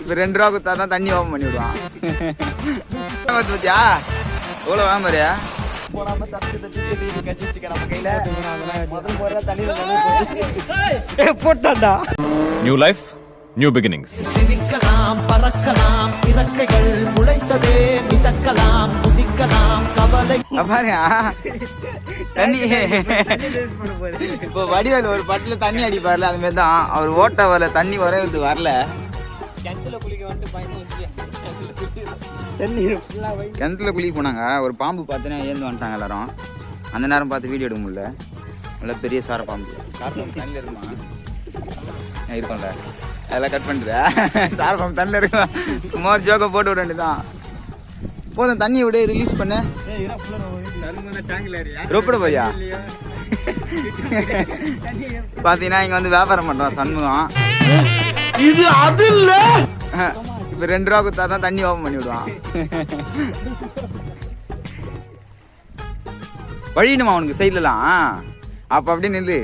இப்போ ரெண்டு ரூபா கொடுத்தா தான் தண்ணி ஓப்பன் பண்ணி விடுவான் பத்தியா? எவ்வளோ வாங்குறியா போடாம தட்டு தட்டு கட்சி வச்சுக்க நம்ம கையில. முதல் முறை தண்ணி போட்டான்டா. New life, new beginnings. சிரிக்கலாம் பறக்கலாம் இறக்கைகள் முளைத்ததே மிதக்கலாம் குதிக்கலாம் கவலை. பாருங்க. தண்ணி. இப்போ வடிவேல் ஒரு பட்டில தண்ணி அடிப்பார்ல அது மாதிரி தான். அவர் ஓட்ட வரல தண்ணி வரது வரல. கிணத்துல குளிக்க வந்துட்டு பயணம் வச்சு தண்ணி ஃபுல்லா வை கிணத்துல குளிக்க போனாங்க. ஒரு பாம்பு பார்த்துனா ஏந்து வந்துட்டாங்க எல்லாரும். அந்த நேரம் பார்த்து வீடியோ எடுக்க முடியல. நல்ல பெரிய சார பாம்பு. சார பாம்பு தண்ணியில் இருக்குமா? அதெல்லாம் கட் பண்ணிட்டு சார பாம்பு தண்ணியில் இருக்கும்? சும்மா ஒரு ஜோக்கை போட்டு விட வேண்டியதான் போதும் தண்ணியை விட ரிலீஸ் பண்ணு. ரொப்பிட போறியா? பார்த்தீங்கன்னா இங்கே வந்து வியாபாரம் பண்ணுறான் சண்முகம். இது அது இல்ல இப்போ ரெண்டு ரூபா கொடுத்தா தான் தண்ணி ஓப்பன் பண்ணி விடுவான். வழியணுமா அவனுக்கு சைட்லலாம்? அப்போ அப்படியே நில்லு.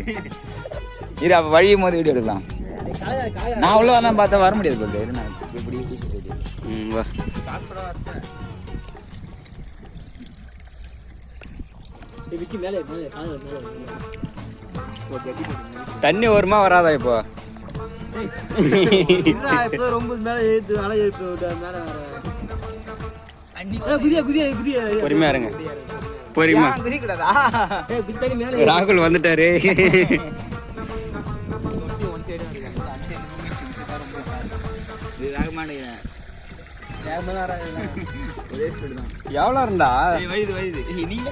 இரு அப்போ வழியும் போது வீடியோ எடுக்கலாம். நான் உள்ள வரலாம் பார்த்தா வர முடியாது போல நான் ம் வா. மேலே தண்ணி வருமா வராதா இப்போ? ரொம்ப மேலே ஏத்து அலை எழுப்பி விட்டு மேலே வர. குதியா குதியா குதியா. பொறுமையா இருங்க. மேலே ராகுல் வந்துட்டாரு. எவ்வளோ இருந்தா? வயது வயது. நீங்க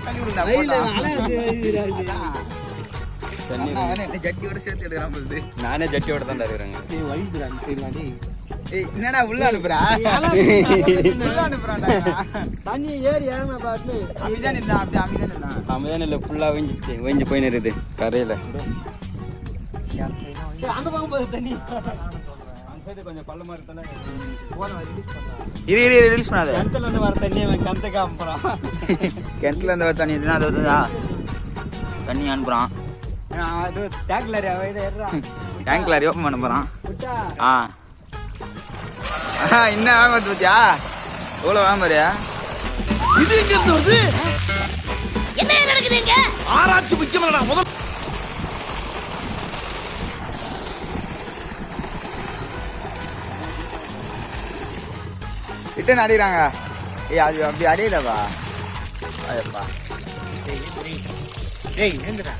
ஜட்டியோட சேர்த்து எடுக்கிறான் நானே ஜட்டியோட தான் இருக்கிறேங்க ஏய் என்னடா உள்ள அனுப்புறா? உள்ள அனுப்புறான்டா. தண்ணி ஏறி இறங்கின பாட்டு அமைதியா நின்னா அப்படி நின்னா அமைதியான இல்லை ஃபுல்லாக வெஞ்சிச்சு வெஞ்சு போயின்னு இருக்குது கரையில். அந்த பக்கம் போகுது தண்ணி. இரு இரு இரு ரிலீஸ் பண்ணாத. கிணத்துல இருந்து வர தண்ணி அவன் கிணத்துக்கு அனுப்புறான். கிணத்துல இருந்து வர தண்ணி இதுனா அது தண்ணி அனுப்புறான். அது டேங்க்ல ஏறான் டேங்க்ல ஓப்பன் பண்ண விட்டா ஆ என்ன வாங்க வந்து பத்தியா எவ்வளோ வாங்க பாரியா இது எங்க இருந்து வருது என்ன நடக்குதுங்க ஆராய்ச்சி முக்கியமாடா முதல் ரிட்டன் அடிக்கிறாங்க ஏய் அது அப்படி அடியலப்பா ஐயப்பா டேய் என்னடா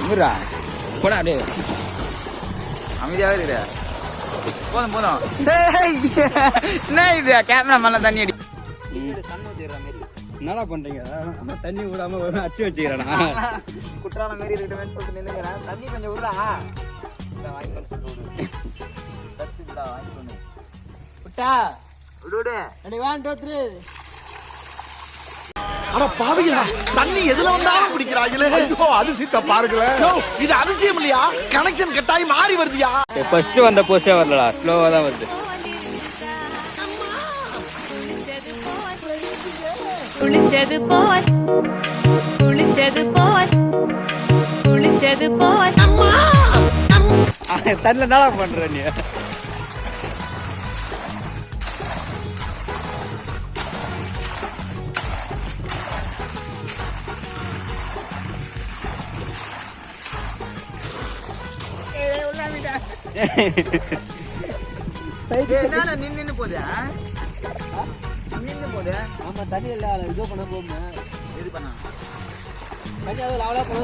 இங்குறா போடா அப்படியே. அமைதியாவே இருக்கிற போதும் போதும். என்ன இது? கேமரா மேல தண்ணி அடி என்னடா பண்றீங்க? அம்மா தண்ணி விடாம அச்சு வச்சுக்கிறேனா? குற்றாலம் மாரி இருக்கட்டுமேன்னு சொல்லிட்டு நின்னுங்கிறேன் தண்ணி கொஞ்சம் விடுறா. விட்டா விடு. விடு. டோத்ரு அட பாவிகளா தண்ணி எதுல வந்தாலும் குடிக்கிறாங்களே ஐயோ அதிசயத்தை பாருங்களேன் இது அதிசயம் இல்லையா? கனெக்ஷன் கட்டாயி மாறி வருதுயா? ஃபர்ஸ்ட் வந்த போஸ்டே வரலடா ஸ்லோவாக தான் வருது. குளிச்சது போல் குளிச்சது போல் குளிச்சது போல். தண்ணியில் என்னடா பண்ற நீ? என்னடா நின்னு நின்னு போகுது ஆ? நின்னு போகுது ஆமா தண்ணி இல்ல இதோ பண்ண? போகுமே இது. பண்ணா தண்ணி அது லாவலா பண்ண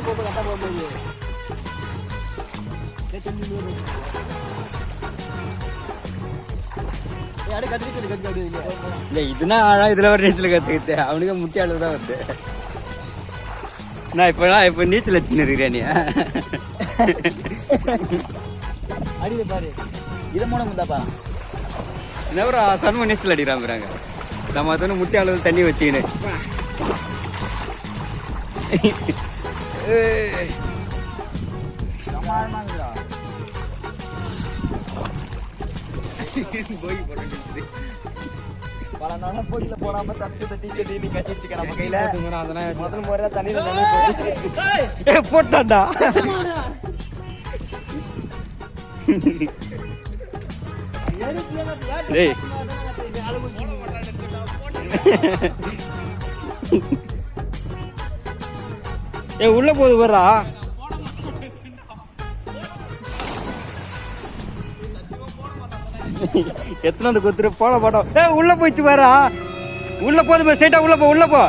அப்படியே இல்லையா இல்லை இதுனா ஆழா இதில் ஒரு நீச்சல் கற்றுக்கிட்டு அவனுக்கு முட்டி அளவு தான் வருது. நான் இப்போ இப்போ நீச்சல் வச்சுன்னு இருக்கிறேன் நீ. அடியில பாரு. இது மூணு முந்தாப்பா என்ன ஒரு சண்முக நீச்சல் அடிக்கிறாங்க நம்ம அது முட்டி அளவு தண்ணி வச்சுக்கின்னு. பல நாளா போதில போடாம தப்பிச்சு இந்த டிஷர்ட் நீ கட்டி வச்சுக்க நம்ம கையில முதல் முறை தண்ணியில போட்டான்டா. டேய். ஏ உள்ள போகுது வர்றா எத்தனை வந்து குத்துரு? போட மாட்டோம் ஏ உள்ள போயிடுச்சு வரா உள்ள போகுது ஸ்ட்ரைட்டா உள்ள போ உள்ள போ.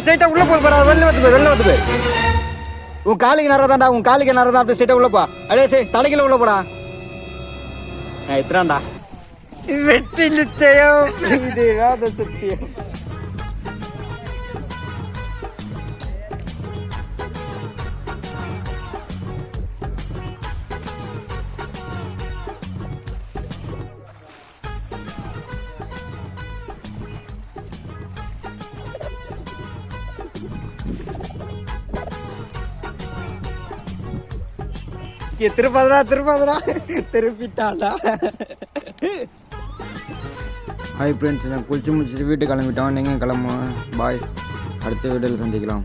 ஏ ஸ்ட்ரைட்டா உள்ள போது பாரு வெளில வந்து போய் வெளில வந்து போய் உன் காலுக்கு நேரம் தான்டா உன் காலுக்கு நேரம் தான் அப்படியே ஸ்ட்ரைட்டா உள்ள போ. அடே சரி தலைக்கில உள்ள போடா. நான் எத்தனாண்டா வெற்றி நிச்சயம். இது வேத சத்தியம். ஓகே திருப்பாதடா திருப்பாதடா. திருப்பிட்டாடா. ஹாய் ஃப்ரெண்ட்ஸ் நான் குளிச்சு முடிச்சுட்டு வீட்டுக்கு கிளம்பிட்டோம். நீங்கள் கிளம்புவோம் பாய் அடுத்த வீடியோவில் சந்திக்கலாம்.